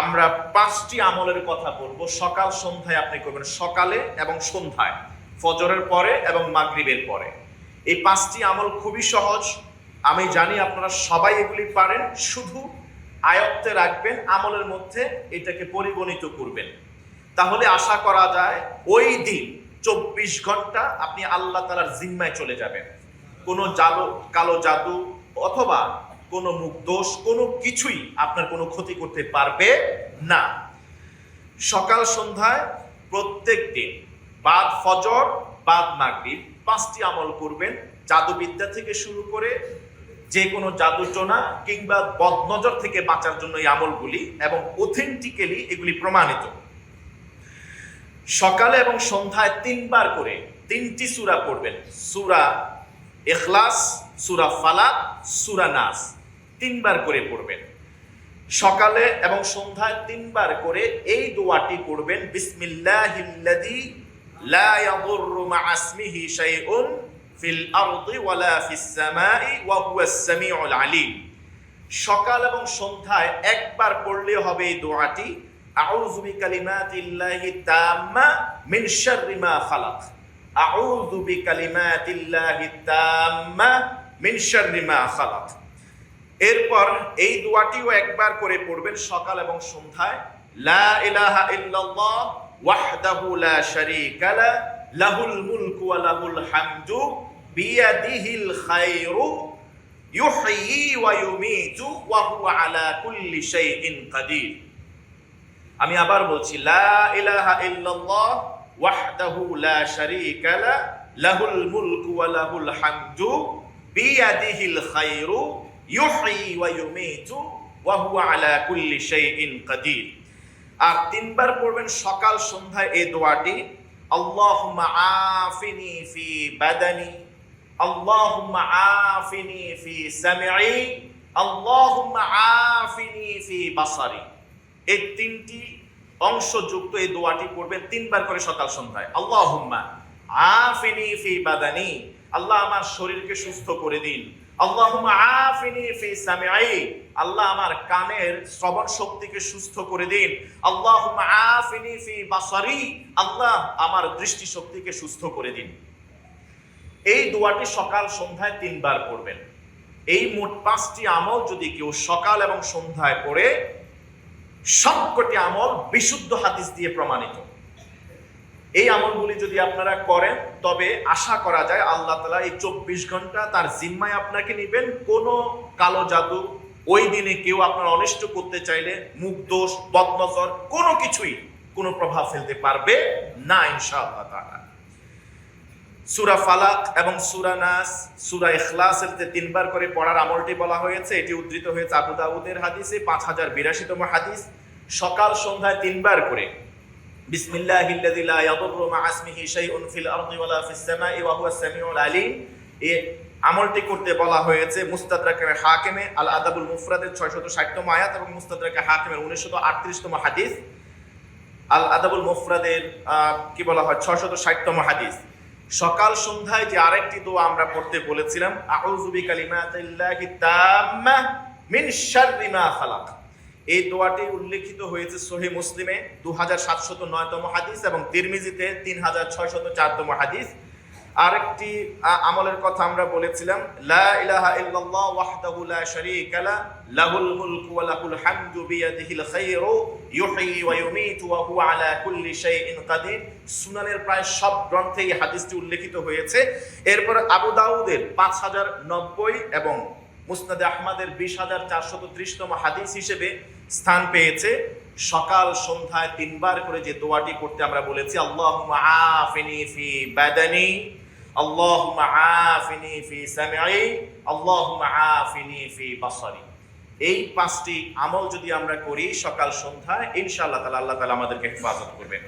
আমরা পাঁচটি আমলের কথা বলব। সকাল, সন্ধ্যায় আপনি করবেন। সকালে এবং সন্ধ্যায়, ফজরের পরে এবং মাগরিবের পরে। এই পাঁচটি আমল খুবই সহজ। আমি জানি আপনারা সবাই এগুলি পারেন। শুধু আয়ত্তে রাখবেন, আমলের মধ্যে এটাকে পরিগণিত করবেন। তাহলে আশা করা যায়, ওই দিন চব্বিশ ঘণ্টা আপনি আল্লাহ তালার জিম্মায় চলে যাবেন। কোনো জালো, কালো জাদু অথবা কোনো মুখ দোষ, কোনো কিছুই আপনার কোনো ক্ষতি করতে পারবে না। সকাল সন্ধ্যায় প্রত্যেক দিন বাদ ফজর, বাদ মাগরিব পাঁচটি আমল করবেন। জাদুবিদ্যা থেকে শুরু করে যে কোনো জাদুটোনা কিংবা বদনজর থেকে বাঁচার জন্য এই আমলগুলি এবং অথেন্টিক্যালি এগুলি প্রমাণিত। সকালে এবং সন্ধ্যায় তিনবার করে তিনটি সুরা পড়বেন। সুরা এখলাস সুরা ফালাক, সুরা নাস। তিনবার করে পড়বেন। সকালে এবং সন্ধ্যায় তিনবার করে এই দোয়াটি পড়বেন, বিসমিল্লাহিল্লাযী লা ইয়াদুররু মা'a ইসমিহি শাইউন ফিল আরদি ওয়ালা ফিস সামাই ওয়া হুয়াস সামিউল আলিম। সকাল এবং সন্ধ্যায় একবার পড়লে হবে এই দোয়াটি। আউযু বিকালিমাতিল্লাহি তাম্মা মিন শাররি মা খালাক। আউযু বিকালিমাতিল্লাহি তাম্মা মিন শাররি মা খালাক। এরপর এই দোয়াটিও একবার করে পড়বেন সকাল এবং সন্ধ্যায়। লা ইলাহা ইল্লাল্লাহ ওয়াহদাহু লা শারীকা লা, লাহুল মুলকু ওয়া লাহুল হামদু বিয়াদিহিল খায়রু, ইউহয়ি ওয়া ইউমীতু ওয়া হুয়া আলা কুল্লি শাইইন কাদির। আমি আবার বলছি, লা ইলাহা ইল্লাল্লাহ ওয়াহদাহু লা শারীকা লা, লাহুল মুলকু ওয়া লাহুল হামদু বিয়াদিহিল খায়রু ওয়া আলা কুল্লি আর তিনবার পড়বেন সকাল সন্ধ্যায় এই দোয়াটি ফি বাদানি ফি আল্লাহুম্মা ফি এই তিনটি অংশযুক্ত এই দোয়াটি পড়বেন তিনবার করে সকাল সন্ধ্যায়, আল্লাহুম্মা আফিনি ফি বাদানি, আল্লাহ আমার শরীরকে সুস্থ করে দিন। আল্লাহ আমার কানের শ্রবণ শক্তিকে সুস্থ করে দিন। আল্লাহুম্মা আফিনি ফি বাসারি। আল্লাহ আমার দৃষ্টি শক্তিকে সুস্থ করে দিন। এই দোয়াটি সকাল সন্ধ্যায় তিনবার পড়বেন। এই মোট পাঁচটি আমল যদি কেউ সকাল এবং সন্ধ্যায় পড়ে, সবকটি আমল বিশুদ্ধ হাদিস দিয়ে প্রমাণিত। এই আমলগুলি যদি আপনারা করেন, তবে আশা করা যায় আল্লাহ তালা এই চব্বিশ ঘণ্টা তার জিম্মায় আপনাকে নেবেন। কোনো কালো জাদু ওই দিনে কেউ আপনার অনিষ্ট করতে চাইলে মুখ দোষ, বদনজর, কোনো কিছুই কোনো প্রভাব ফেলতে পারবে না, ইনশাআল্লাহ তাআলা। সুরা ফালাক এবং সুরা নাস, সুরা ইখলাসের যে তিনবার করে পড়ার আমলটি বলা হয়েছে, এটি উদ্ধৃত হয়েছে আবু দাউদের হাদিসে, পাঁচ হাজার বিরাশিতম হাদিস। সকাল সন্ধ্যায় তিনবার করে বিসমিল্লাহিল্লাযী লা ইয়াদুররু মা'a ইসমিহি শাইউন ফিল আরদি ওয়ালা ফিস সামাই ওয়া হুয়াস সামিউল আলিম। এই আমলটি করতে বলা হয়েছে মুস্তাদরাকে হাকিমে আল আদাবুল মুফরাদের 660 তম আয়াত এবং মুস্তাদরাকে হাকিমের 1938 তম হাদিস। আল আদাবুল মুফরাদের কি বলা হয় 660 তম হাদিস। সকাল সন্ধ্যায় যে আরেকটি দোয়া আমরা পড়তে বলেছিলাম, আউযু বিকালিমাতিল্লাহি তাম্মা মিন শাররি মা খালাক। এই দোয়াটি উল্লেখিত হয়েছে সহি মুসলিমে দু হাজার সাতশত নয়তম হাদিস এবং তিরমিজিতে তিন হাজার ছয়শত চারতম হাদিস। আরেকটি আমলের কথা আমরা বলেছিলাম, লা ইলাহা ইল্লাল্লাহ ওয়াহদাহু লা শারীকা লা, লাহুল মুলকু ওয়া লাহুল হামদু বিয়াদিহিল খায়রু ইউহয়ি ওয়া ইউমীতু ওয়া হুয়া আলা কুল্লি শাইইন কাদির। সুনানের প্রায় সব গ্রন্থে এই হাদিসটি উল্লেখিত হয়েছে। এরপর আবু দাউদের পাঁচ হাজার নব্বই এবং মুসনাদে আহমদের বিশ হাজার চারশত ত্রিশতম হাদিস হিসেবে স্থান পেয়েছে। সকাল সন্ধ্যায় তিনবার করে যে দোয়াটি করতে আমরা বলেছি আল্লাহ আফিনি ফি বাদানি আল্লাহ আফিনি ফি সামিআই আল্লাহ আফিনি ফি বাসারি। এই পাঁচটি আমল যদি আমরা করি সকাল সন্ধ্যায়, ইনশাআল্লাহ তাআলা আল্লাহ তাআলা আমাদেরকে হেফাজত করবেন।